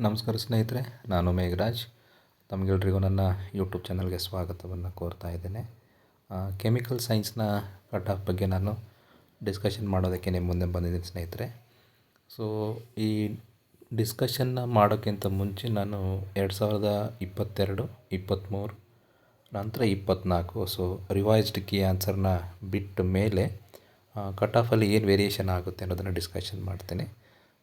ನಮಸ್ಕಾರ ಸ್ನೇಹಿತರೆ, ನಾನು ಮೇಘರಾಜ್. ತಮಗೆಲ್ರಿಗೂ ನನ್ನ ಯೂಟ್ಯೂಬ್ ಚಾನಲ್ಗೆ ಸ್ವಾಗತವನ್ನು ಕೋರ್ತಾ ಇದ್ದೇನೆ. ಕೆಮಿಕಲ್ ಸೈನ್ಸ್ನ ಕಟ್ ಆಫ್ ಬಗ್ಗೆ ನಾನು ಡಿಸ್ಕಷನ್ ಮಾಡೋದಕ್ಕೆ ನಿಮ್ಮ ಮುಂದೆ ಬಂದಿದ್ದೀನಿ ಸ್ನೇಹಿತರೆ. ಸೊ, ಈ ಡಿಸ್ಕಷನ್ನ ಮಾಡೋಕ್ಕಿಂತ ಮುಂಚೆ ನಾನು ಎರಡು ಸಾವಿರದ ಇಪ್ಪತ್ತೆರಡು, ಇಪ್ಪತ್ತ್ಮೂರು, ನಂತರ ಇಪ್ಪತ್ತ್ನಾಲ್ಕು ಸೊ ರಿವೈಸ್ಡ್ ಕೀ ಆನ್ಸರ್ನ ಬಿಟ್ಟ ಮೇಲೆ ಕಟ್ ಆಫಲ್ಲಿ ಏನು ವೇರಿಯೇಷನ್ ಆಗುತ್ತೆ ಅನ್ನೋದನ್ನು ಡಿಸ್ಕಷನ್ ಮಾಡ್ತೀನಿ.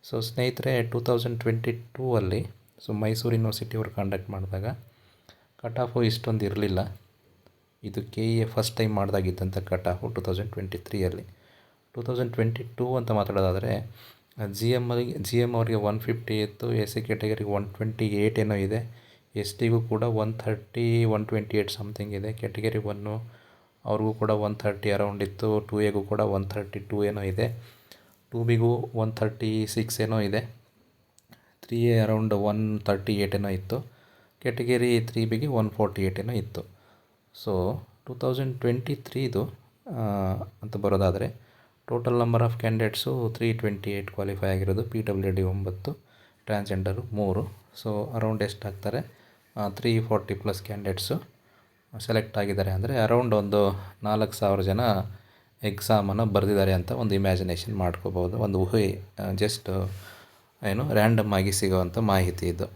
ಸೊ ಸ್ನೇಹಿತರೆ ಟೂ ತೌಸಂಡ್ ಟ್ವೆಂಟಿ ಟೂ ಅಲ್ಲಿ ಸೊ ಮೈಸೂರು ಯೂನಿವರ್ಸಿಟಿ ಅವರು ಕಂಡಕ್ಟ್ ಮಾಡಿದಾಗ ಕಟ್ ಆಫು ಇಷ್ಟೊಂದು ಇರಲಿಲ್ಲ. ಇದು K E A first time ಮಾಡಿದಾಗಿದ್ದಂಥ cut off two thousand twenty ತ್ರೀಯಲ್ಲಿ two thousand twenty two ಅಂತ ಮಾತಾಡೋದಾದರೆ ಜಿ ಎಂ ಜಿ ಎಂ ಅವರಿಗೆ ಒನ್ ಫಿಫ್ಟಿ ಇತ್ತು ಎಸ್ ಸಿ ಕ್ಯಾಟಗರಿಗೆ ಒನ್ ಟ್ವೆಂಟಿ ಏಯ್ಟ್ ಏನೋ ಇದೆ. ಎಸ್ ಟಿಗೂ ಕೂಡ one thirty one twenty eight something ಇದೆ. ಕ್ಯಾಟಗರಿ ಒನ್ನು ಅವ್ರಿಗೂ ಕೂಡ ಒನ್ ಥರ್ಟಿ ಅರೌಂಡ್ ಇತ್ತು. ಟೂ ಎಗೂ ಕೂಡ ಒನ್ ಥರ್ಟಿ ಟೂ ಏನೋ ಇದೆ. ಟೂ ಬಿಗೂ ಒನ್ ಥರ್ಟಿ ಸಿಕ್ಸ್ ಏನೋ ಇದೆ. Three A around one thirty eight ಏನೋ ಇತ್ತು. ಕ್ಯಾಟಗರಿ ತ್ರೀ ಬಿಗೆ ಒನ್ ಫೋರ್ಟಿ ಏಯ್ಟ್ ಏನೋ ಇತ್ತು. ಸೊ ಟೂ ತೌಸಂಡ್ ಟ್ವೆಂಟಿ ತ್ರೀದು ಅಂತ ಬರೋದಾದರೆ total number of candidates three twenty eight qualify ಆಗಿರೋದು. ಪಿ ಡಬ್ಲ್ಯೂ ಡಿ ಒಂಬತ್ತು ಟ್ರಾನ್ಸ್ಜೆಂಡರು ಮೂರು. So around ಎಷ್ಟಾಗ್ತಾರೆ three forty plus candidates select ಆಗಿದ್ದಾರೆ ಅಂದರೆ ಅರೌಂಡ್ ಒಂದು ನಾಲ್ಕು ಸಾವಿರ ಜನ ಎಕ್ಸಾಮನ್ನು ಬರೆದಿದ್ದಾರೆ ಅಂತ ಒಂದು ಇಮ್ಯಾಜಿನೇಷನ್ ಮಾಡ್ಕೋಬೋದು ಒಂದು ಊಹೆ ಜಸ್ಟ್ ಏನು ರ್ಯಾಂಡಮ್ ಆಗಿ ಸಿಗೋವಂಥ ಮಾಹಿತಿ ಇದು.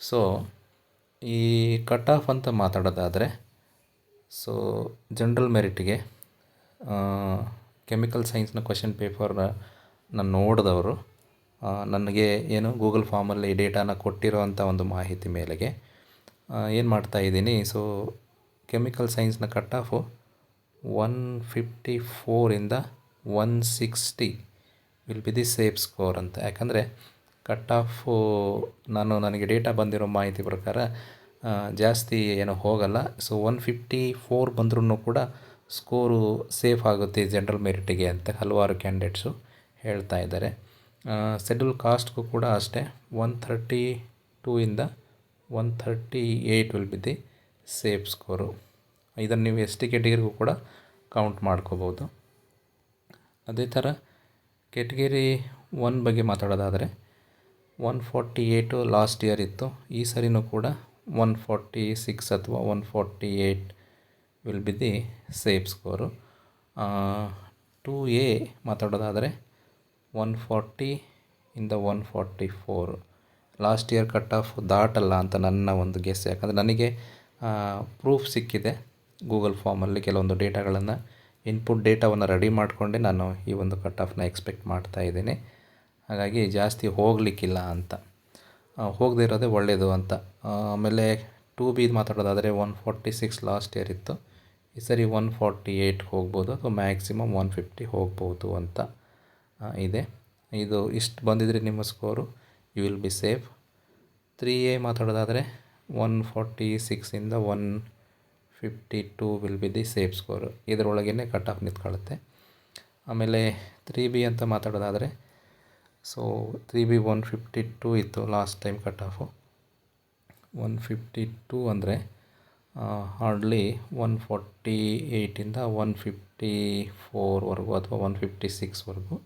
ಸೊ ಈ ಕಟ್ ಆಫ್ ಅಂತ ಮಾತಾಡೋದಾದರೆ ಸೊ ಜನ್ರಲ್ ಮೆರಿಟ್ಗೆ ಕೆಮಿಕಲ್ ಸೈನ್ಸ್ನ ಕ್ವಶನ್ ಪೇಪರ್ನ ನಾನು ನೋಡಿದವರು ನನಗೆ ಏನು ಗೂಗಲ್ ಫಾರ್ಮಲ್ಲಿ ಡೇಟಾನ ಕೊಟ್ಟಿರೋವಂಥ ಒಂದು ಮಾಹಿತಿ ಮೇಲೆಗೆ ಏನು ಮಾಡ್ತಾ ಇದ್ದೀನಿ ಸೊ ಕೆಮಿಕಲ್ ಸೈನ್ಸ್ನ cut off one fifty ಫೋರಿಂದ one sixty will be the safe score ಅಂತ. ಯಾಕಂದರೆ ಕಟ್ ಆಫು, ನಾನು ನನಗೆ ಡೇಟಾ ಬಂದಿರೋ ಮಾಹಿತಿ ಪ್ರಕಾರ ಜಾಸ್ತಿ ಏನು ಹೋಗಲ್ಲ. ಸೊ ಒನ್ ಫಿಫ್ಟಿ ಫೋರ್ ಬಂದ್ರೂ ಕೂಡ ಸ್ಕೋರು ಸೇಫ್ ಆಗುತ್ತೆ ಜನರಲ್ ಮೆರಿಟಿಗೆ ಅಂತ ಹಲವಾರು ಕ್ಯಾಂಡಿಡೇಟ್ಸು ಹೇಳ್ತಾ ಇದ್ದಾರೆ. ಶೆಡ್ಯೂಲ್ ಕಾಸ್ಟ್ಗೂ ಕೂಡ ಅಷ್ಟೇ, ಒನ್ ಥರ್ಟಿ ಟೂ ಇಂದ one thirty eight will be the safe score. ಇದನ್ನು ನೀವು ಎಸ್ ಟಿ ಕೆಟಗರಿಗೂ ಕೂಡ ಕೌಂಟ್ ಮಾಡ್ಕೋಬೋದು. ಅದೇ ಥರ ಕೆಟಗರಿ ಒನ್ ಬಗ್ಗೆ ಮಾತಾಡೋದಾದರೆ one forty eight last year ಇತ್ತು. ಈ ಸರಿನೂ ಕೂಡ ಒನ್ ಫಾರ್ಟಿ ಸಿಕ್ಸ್ ಅಥವಾ one forty eight will be the safe score two A ಮಾತಾಡೋದಾದರೆ one forty ಇಂದ one forty four last year cut off ದಾಟಲ್ಲ ಅಂತ ನನ್ನ ಒಂದು ಗೆಸ್ ಯಾಕಂದರೆ ನನಗೆ ಪ್ರೂಫ್ ಸಿಕ್ಕಿದೆ. ಗೂಗಲ್ ಫಾರ್ಮಲ್ಲಿ ಕೆಲವೊಂದು ಡೇಟಾಗಳನ್ನು ಇನ್ಪುಟ್ ಡೇಟಾವನ್ನು ರೆಡಿ ಮಾಡಿಕೊಂಡೆ ನಾನು ಈ ಒಂದು ಕಟ್ ಆಫ್ನ ಎಕ್ಸ್ಪೆಕ್ಟ್ ಮಾಡ್ತಾ ಇದ್ದೀನಿ. ಹಾಗಾಗಿ ಜಾಸ್ತಿ ಹೋಗಲಿಕ್ಕಿಲ್ಲ ಅಂತ. ಹೋಗದೇ ಇರೋದೇ ಒಳ್ಳೆಯದು ಅಂತ. ಆಮೇಲೆ ಟೂ ಬಿದು ಮಾತಾಡೋದಾದರೆ one forty six last year ಇತ್ತು. ಈ ಸರಿ ಒನ್ ಫಾರ್ಟಿ ಏಯ್ಟ್ ಹೋಗ್ಬೋದು, ಅಥವಾ ಮ್ಯಾಕ್ಸಿಮಮ್ ಒನ್ ಫಿಫ್ಟಿ ಹೋಗ್ಬೋದು ಅಂತ ಇದೆ. ಇದು ಇಷ್ಟು ಬಂದಿದ್ರೆ ನಿಮ್ಮ score you will be safe three A ಮಾತಾಡೋದಾದರೆ one forty ಸಿಕ್ಸಿಂದ one fifty two will be the safe score ಇದರೊಳಗೇ cut off ನಿಂತ್ಕೊಳ್ಳುತ್ತೆ. ಆಮೇಲೆ ತ್ರೀ ಬಿ ಅಂತ ಮಾತಾಡೋದಾದರೆ so three B one fifty two ಇತ್ತು last time cut off one fifty two ಅಂದರೆ hardly one forty ಏಯ್ಟಿಂದ one fifty ಫೋರ್ವರೆಗೂ ಅಥವಾ one fifty ಸಿಕ್ಸ್ವರೆಗೂ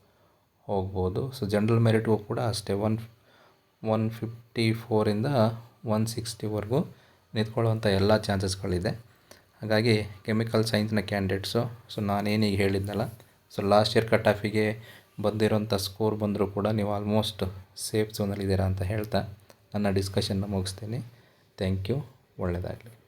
ಹೋಗ್ಬೋದು. So general ಮೆರಿಟ್ಗೂ ಕೂಡ ಅಷ್ಟೇ ಒನ್ ಒನ್ ಫಿಫ್ಟಿ ಫೋರಿಂದ ಒನ್ ಸಿಕ್ಸ್ಟಿವರೆಗೂ ನಿಂತ್ಕೊಳ್ಳುವಂಥ ಎಲ್ಲ ಚಾನ್ಸಸ್ಗಳಿದೆ ಹಾಗಾಗಿ ಕೆಮಿಕಲ್ ಸೈನ್ಸ್ನ ಕ್ಯಾಂಡಿಡೇಟ್ಸು ಸೊ ನಾನೇನೀಗ ಹೇಳಿದ್ನಲ್ಲ ಸೊ ಲಾಸ್ಟ್ ಇಯರ್ ಕಟ್ ಆಫಿಗೆ ಬಂದಿರೋಂಥ ಸ್ಕೋರ್ ಬಂದರೂ ಕೂಡ ನೀವು ಆಲ್ಮೋಸ್ಟ್ ಸೇಫ್ ಝೋನಲ್ಲಿದ್ದೀರಾ ಅಂತ ಹೇಳ್ತಾ ನನ್ನ ಡಿಸ್ಕಷನ್ನ ಮುಗಿಸ್ತೀನಿ. ಥ್ಯಾಂಕ್ ಯು ಒಳ್ಳೆಯದಾಗಲಿ